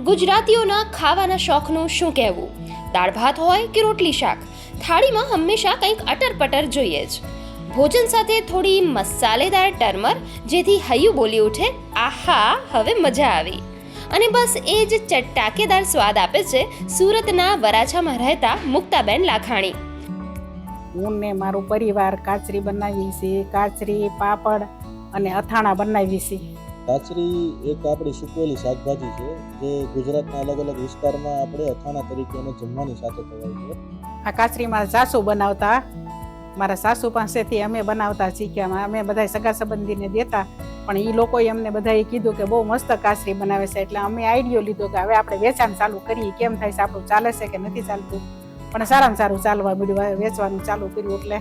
ગુજરાતીઓના ખાવાના શોખનું શું કહેવું? દાળ ભાત હોય કે રોટલી શાક? થાળીમાં હંમેશા કંઈક અટરપટર જોઈએ જ. ભોજન સાથે થોડી મસાલેદાર ટર્મર, જેથી હૈયું બોલી ઉઠે, આહા, હવે મજા આવી. અને બસ એ જ ચટાકેદાર સ્વાદ આપે છે સુરતના વરાછામાં રહેતા મુક્તાબેન લાખાણી. હું ને મારો પરિવાર કાચરી બનાવી છે, કાચરી, પાપડ અને અથાણા બનાવી છે. કાચરી એક આપણી સૂકવેલી શાકભાજી છે, જે ગુજરાતના અલગ અલગ વિસ્તારમાં આપણે અથાણા તરીકે અને જમવાની સાથે ખવાય છે. આ કાચરી મારા સાસુ બનાવતા. મારા સાસુ પાસેથી અમે બનાવતા શીખ્યા. અમે બધા સગા સંબંધીને દેતા. પણ એ લોકોએ અમને બધાએ કીધું કે બહુ મસ્ત કાચરી બનાવે છે. એટલે અમે આઈડિયો લીધો કે હવે આપણે વેચાણ ચાલુ કરીએ. કેમ થાય છે? આપણું ચાલે છે કે નથી ચાલતું? પણ સારામાં સારું ચાલવા મળ્યું. વેચવાનું ચાલુ કર્યું એટલે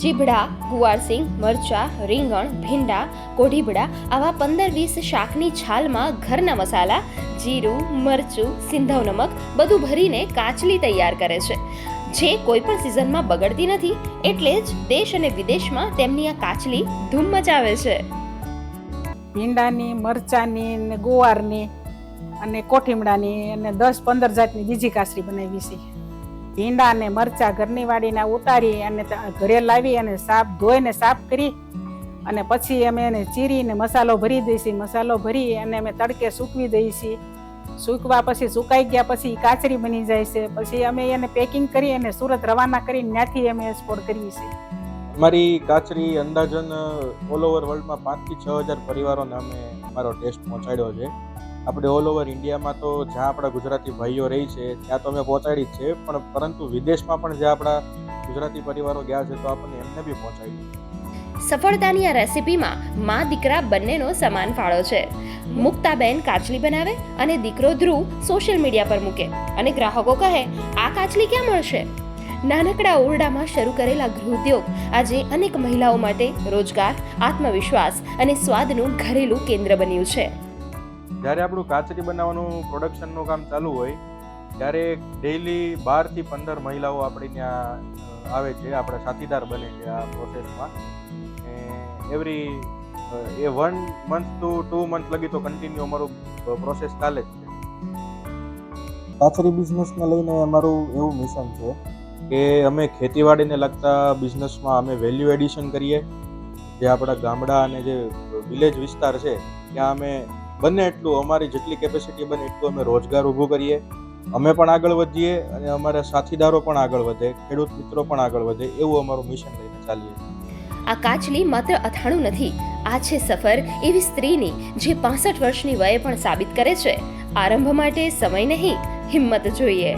ચીભડા ગુવારસિંગ મરચા, રીંગણ, ભીંડા, કોઢીબડા આવા પંદર વીસ શાકની છાલમાં ઘરના મસાલા, જીરું, મરચું, સિંધવ નમક બધું ભરીને કાચલી તૈયાર કરે છે. જે કોઈ પણ સિઝનમાં બગડતી નથી, એટલે જ દેશ અને વિદેશમાં તેમની આ કાચલી ધૂમ મચાવે છે. ભીંડાની, મરચાની ને ગુવારની અને કોઠીમડાની અને દસ પંદર જાતની બીજી કાચલી બનાવી છે. ભીંડા અને મરચા ઘરની વાડીના ઉતારી અને ઘરે લાવી અને સાફ ધોઈને સાફ કરી. અને પછી અમે એને ચીરીને મસાલો ભરી દઈશી. મસાલો ભરી અને અમે તડકે સૂકવી છીએ સૂકવા પછી સુકાઈ ગયા પછી કાચરી બની જાય છે. પછી અમે એને પેકિંગ કરી અને સુરત રવાના કરીને ત્યાંથી અમે એક્સપોર્ટ કરીએ છીએ. અમારી કાચરી અંદાજન ઓલ ઓવર વર્લ્ડમાં પાંચથી છ હજાર પરિવારોને અમે અમારો ટેસ્ટ પહોંચાડ્યો છે. આપણે ઓલ ઓવર ઇન્ડિયામાં તો જ્યાં આપણા ગુજરાતી ભાઈઓ રહી છે, ત્યાં તો અમે પહોંચાડી જ છે, પણ પરંતુ વિદેશમાં પણ જ્યાં આપણા ગુજરાતી પરિવારો ગયા છે, તો આપણને એમને બી પહોંચાડી સફળતાની આ રેસિપીમાં મા દીકરા બંનેનો સમાન ફાળો છે. મુક્તાબેન કાચલી બનાવે અને દીકરો ધ્રુવ સોશિયલ મીડિયા પર મૂકે અને ગ્રાહકો કહે, આ કાચલી ક્યાં મળશે? નાનકડા ઓરડામાં શરૂ કરેલા ગૃહોદ્યોગ આજે અનેક મહિલાઓ માટે રોજગાર, આત્મવિશ્વાસ અને સ્વાદનું ઘરેલું કેન્દ્ર બન્યું છે. જ્યારે આપણું કાચરી બનાવવાનું પ્રોડક્શનનું કામ ચાલુ હોય, ત્યારે ડેઈલી બારથી પંદર મહિલાઓ આપણે ત્યાં આવે છે, આપણા સાથીદાર બને છે આ પ્રોસેસમાં every A one month to two month લગી તો કન્ટિન્યુ અમારું પ્રોસેસ ચાલે જ છે. કાચરી બિઝનેસને લઈને અમારું એવું મિશન છે કે અમે ખેતીવાડીને લગતા બિઝનેસમાં અમે વેલ્યુ એડિશન કરીએ. જે આપણા ગામડા અને જે વિલેજ વિસ્તાર છે, ત્યાં અમે બને એટલું અમારી જેટલી કેપેસિટી બને એટલું અમે રોજગાર ઊભું કરીએ. અમે પણ આગળ વધીએ અને અમારા સાથીદારો પણ આગળ વધે, ખેડૂત મિત્રો પણ આગળ વધે, એવું અમારું મિશન લઈને ચાલીએ. આ કાચલી માત્ર અથાણું નથી, આ છે સફર એવી સ્ત્રીની જે પાસઠ વર્ષની વયે પણ સાબિત કરે છે. આરંભ માટે સમય નહીં, હિંમત જોઈએ.